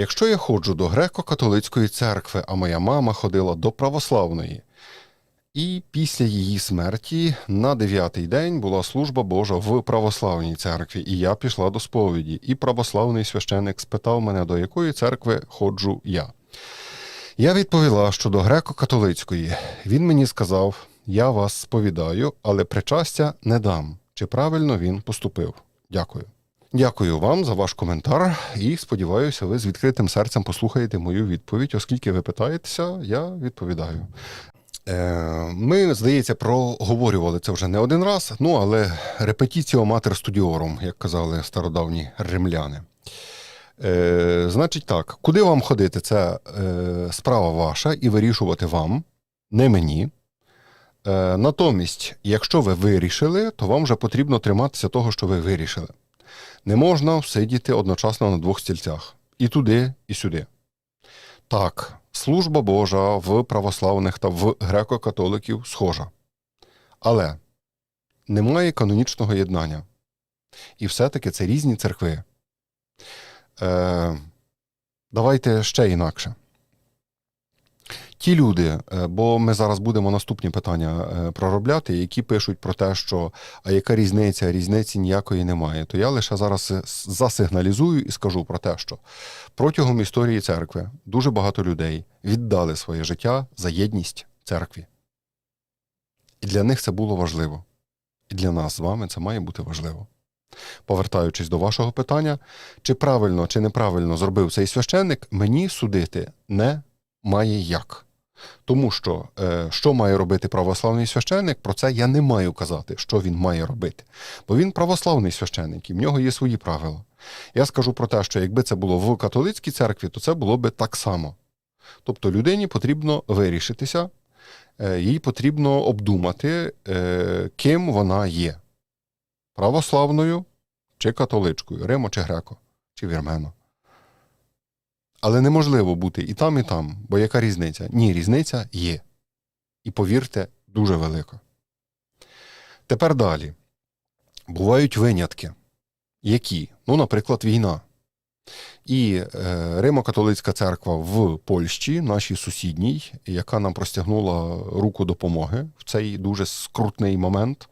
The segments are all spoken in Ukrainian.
Якщо я ходжу до греко-католицької церкви, а моя мама ходила до православної, і після її смерті на дев'ятий день була служба Божа в православній церкві, і я пішла до сповіді. І православний священик спитав мене, до якої церкви ходжу я. Я відповіла, що до греко-католицької. Він мені сказав: Я вас сповідаю, але причастя не дам. Чи правильно він поступив? Дякую. Дякую вам за ваш коментар і сподіваюся, ви з відкритим серцем послухаєте мою відповідь, оскільки ви питаєтеся, я відповідаю. Е, Ми, здається, проговорювали це вже не один раз, ну але репетіціо матер студіорум, як казали стародавні римляни. Е, значить так, куди вам ходити? Це е, справа ваша і вирішувати вам, не мені. Е, натомість, якщо ви вирішили, то вам вже потрібно триматися того, що ви вирішили. Не можна сидіти одночасно на двох стільцях і туди, і сюди. Так, служба Божа в православних та в греко-католиків схожа. Але немає канонічного єднання. І все-таки це різні церкви. Е, давайте ще інакше. Ті люди, е, бо ми зараз будемо наступні питання е, проробляти, які пишуть про те, що а яка різниця, різниці ніякої немає, то я лише зараз е, засигналізую і скажу про те, що протягом історії церкви дуже багато людей віддали своє життя за єдність церкві. І для них це було важливо. І для нас з вами це має бути важливо. Повертаючись до вашого питання, чи правильно чи неправильно зробив цей священник, мені судити не має як. Тому що е, що має робити православний священник, про це я не маю казати, що він має робити. Бо він православний священник, і в нього є свої правила. Я скажу про те, що якби це було в католицькій церкві, то це було би так само. Тобто людині потрібно вирішитися, е, їй потрібно обдумати, е, ким вона є православною чи католичкою, Римо чи греко, чи вірмено. Але неможливо бути і там, і там, бо яка різниця? Ні, різниця є. І повірте, дуже велика. Тепер далі. Бувають винятки. Які? Ну, наприклад, війна. І е, Римо-католицька церква в Польщі, нашій сусідній, яка нам простягнула руку допомоги в цей дуже скрутний момент,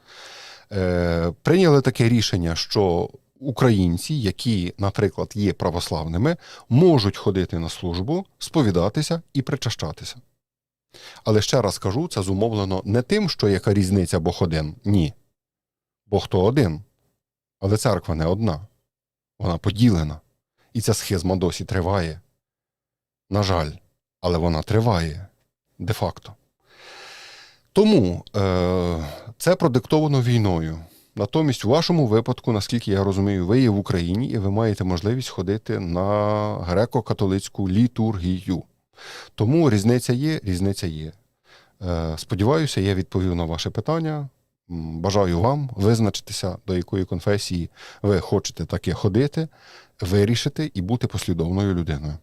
е, прийняли таке рішення, що українці, які, наприклад, є православними, можуть ходити на службу, сповідатися і причащатися. Але ще раз кажу, це зумовлено не тим, що яка різниця Бог один. Ні. Бог то один. Але церква не одна. Вона поділена. І ця схизма досі триває. На жаль, але вона триває де-факто. Тому е, це продиктовано війною. Натомість, у вашому випадку, наскільки я розумію, ви є в Україні і ви маєте можливість ходити на греко-католицьку літургію. Тому різниця є, різниця є. Е, Сподіваюся, я відповів на ваше питання. Бажаю вам визначитися, до якої конфесії ви хочете таке ходити, вирішити і бути послідовною людиною.